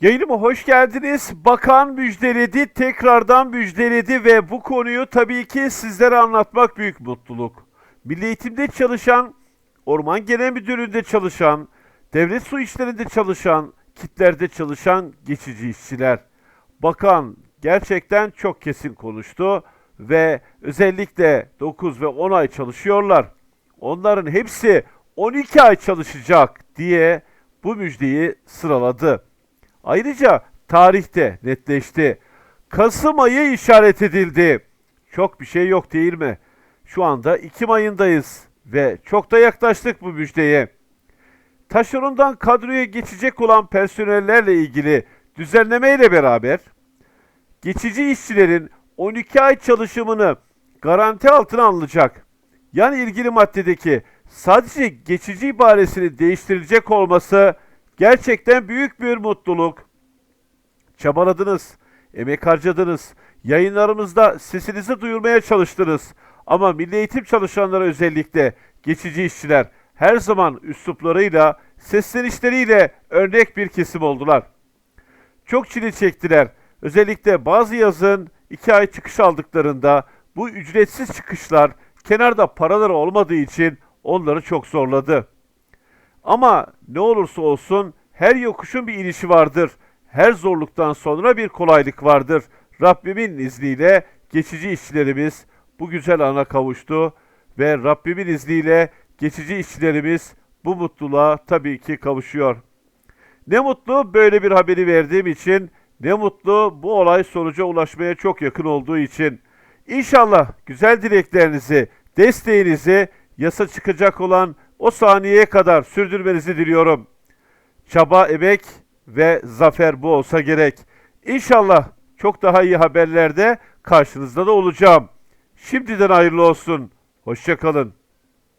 Yayınıma hoş geldiniz. Bakan müjdeledi, tekrardan müjdeledi ve bu konuyu tabii ki sizlere anlatmak büyük mutluluk. Milli Eğitim'de çalışan, Orman Genel Müdürlüğü'nde çalışan, devlet su işlerinde çalışan, kitlerde çalışan geçici işçiler. Bakan gerçekten çok kesin konuştu ve özellikle 9 ve 10 ay çalışıyorlar. Onların hepsi 12 ay çalışacak diye bu müjdeyi sıraladı. Ayrıca tarihte netleşti. Kasım ayı işaret edildi. Çok bir şey yok değil mi? Şu anda Ekim ayındayız ve çok da yaklaştık bu müjdeye. Taşerondan kadroya geçecek olan personellerle ilgili düzenlemeyle beraber geçici işçilerin 12 ay çalışımını garanti altına alınacak. Yani ilgili maddedeki sadece geçici ibaresini değiştirilecek olması gerçekten büyük bir mutluluk. Çabaladınız, emek harcadınız, yayınlarımızda sesinizi duyurmaya çalıştınız. Ama milli eğitim çalışanları özellikle geçici işçiler her zaman üsluplarıyla, seslenişleriyle örnek bir kesim oldular. Çok çile çektiler. Özellikle bazı yazın iki ay çıkış aldıklarında bu ücretsiz çıkışlar kenarda paraları olmadığı için onları çok zorladı. Ama ne olursa olsun her yokuşun bir inişi vardır. Her zorluktan sonra bir kolaylık vardır. Rabbimin izniyle geçici işçilerimiz bu güzel ana kavuştu ve Rabbimin izniyle geçici işçilerimiz bu mutluluğa tabii ki kavuşuyor. Ne mutlu böyle bir haberi verdiğim için, ne mutlu bu olay sonuca ulaşmaya çok yakın olduğu için. İnşallah güzel dileklerinizi, desteğinizi yasa çıkacak olan o saniyeye kadar sürdürmenizi diliyorum. Çaba, emek ve zafer bu olsa gerek. İnşallah çok daha iyi haberlerde karşınızda da olacağım. Şimdiden hayırlı olsun. Hoşçakalın.